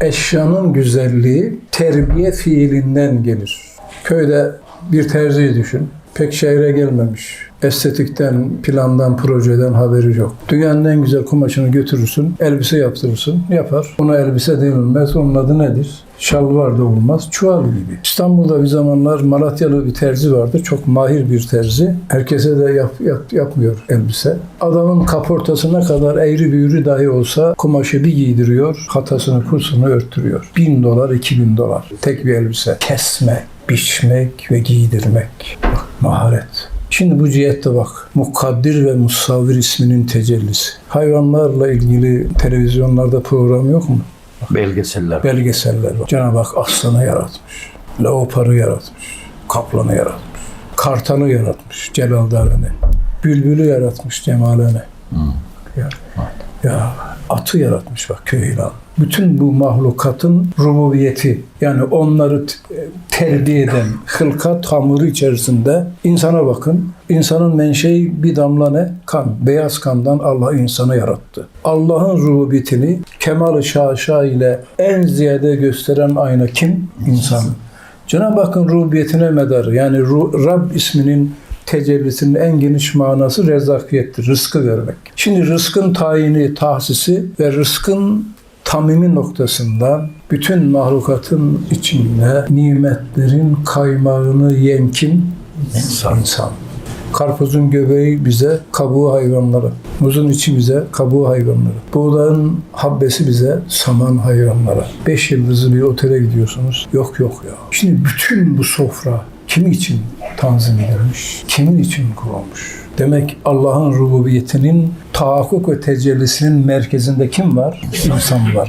Eşyanın güzelliği terbiye fiilinden gelir. Köyde bir terziyi düşün. Pek şehre gelmemiş. Estetikten, plandan, projeden haberi yok. Dünyanın en güzel kumaşını götürürsün, elbise yaptırırsın, yapar. Ona elbise denilmez, onun adı nedir? Şalvar da olmaz, çuval gibi. İstanbul'da bir zamanlar Malatyalı bir terzi vardı. Çok mahir bir terzi. Herkese de yap, yap- yapmıyor elbise. Adamın kaportasına kadar eğri büğrü dahi olsa kumaşı bir giydiriyor, hatasını kursunu örttürüyor. Bin dolar, iki bin dolar. Tek bir elbise. Kesmek, biçmek ve giydirmek. Bak, maharet. Şimdi bu cihette bak. Mukaddir ve Musavvir isminin tecellisi. Hayvanlarla ilgili televizyonlarda program yok mu? Belgeseller. belgeseller var. Cenab-ı Hak aslanı yaratmış. Leoparı yaratmış. Kaplanı yaratmış. Kartalı yaratmış. Celaldarını. Bülbülü yaratmış Cemalene. Ya, ya atı yaratmış bak Köheylan. Bütün bu mahlukatın rububiyeti yani onları t- terbiye eden hılkat hamuru içerisinde insana bakın. İnsanın menşei bir damla ne? Kan. Beyaz kandan Allah insanı yarattı. Allah'ın rububiyetini kemal-i şaşa ile en ziyade gösteren ayna kim? İnsan. Cenab-ı Hakk'ın rububiyetine medar yani Rab isminin tecellisinin en geniş manası rezakiyettir, rızkı vermek. Şimdi rızkın tayini, tahsisi ve rızkın tamimi noktasında bütün mahlukatın içinde nimetlerin kaymağını yiyen kim? İnsan. İnsan. Karpuzun göbeği bize kabuğu hayvanları. Muzun içi bize kabuğu hayvanları. Buğdayın habbesi bize saman hayvanları. Beş yıldızlı bir otele gidiyorsunuz. Yok yok ya. Şimdi bütün bu sofra kim için tanzim edilmiş? Kimin için kurulmuş? Demek Allah'ın rububiyetinin tahakkuk ve tecellisinin merkezinde kim var? İnsan var.